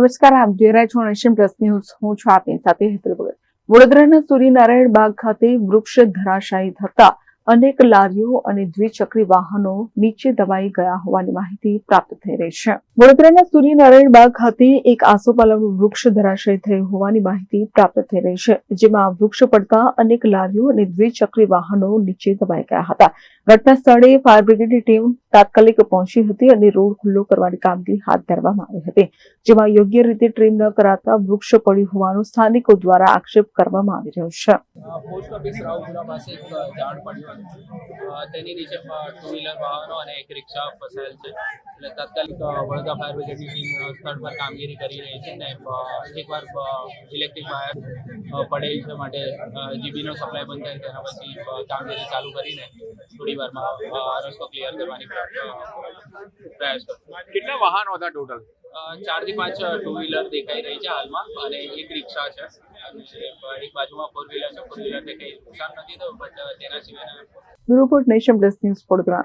નમસ્કાર, આપ જોઈ રહ્યા છો એશિયન પ્લસ ન્યૂઝ. હું છું આપની સાથે હેતલ ભગત. વડોદરાના સૂર્યનારાયણ બાગ ખાતે વૃક્ષ ધરાશાયી થતા અનેક લારીઓ અને દ્વિચક્રી વાહનો નીચે દબાઈ ગયા હોવાની માહિતી પ્રાપ્ત થઈ રહી છે. વડોદરાના સૂર્યનારાયણ બાગ ખાતે એક આસોપાલવનું વૃક્ષ ધરાશાયી થયું હોવાની માહિતી પ્રાપ્ત થઈ રહી છે, જેમાં વૃક્ષ પડતા અનેક લારીઓ અને દ્વિચક્રી વાહનો નીચે દબાઈ ગયા હતા. ઘટના સ્થળે ફાયર બ્રિગેડની ટીમ તાત્કાલિક પહોંચી હતી અને રોડ ખુલ્લો કરવાની કામગીરી હાથ ધરવામાં આવી હતી, જેમાં યોગ્ય રીતે ટ્રીમ ન કરાતા વૃક્ષ પડ્યું હોવાનો સ્થાનિકો દ્વારા આક્ષેપ કરવામાં આવી રહ્યો છે. તેની નીચે ટુ વ્હીલર વાહનો અને એક રિક્ષા ફસાયેલ છે. એટલે તાત્કાલિક વડોદરા ફાયર બ્રિગેડની ટીમ સ્થળ પર કામગીરી કરી રહી છે ને એકવાર ઇલેક્ટ્રિક વાયર પડેલ છે માટે જીબીનો સપ્લાય બંધ થાય તેના પછી કામગીરી ચાલુ કરીને થોડી વારમાં રસ્તો ક્લિયર કરવાની પ્રયાસ કરશું કેટલા વાહનો હતા ટોટલ? ચાર ચારથી પાંચ ટુ વ્હીલર દેખાઈ રહી છે હાલમાં અને એક રિક્ષા છે. એક બાજુમાં ફોર વ્હીલર છે ફોર વ્હીલરને કંઈ નુકસાન નથી થયું બટ તેના સિવાય report nation plus news Vadodara.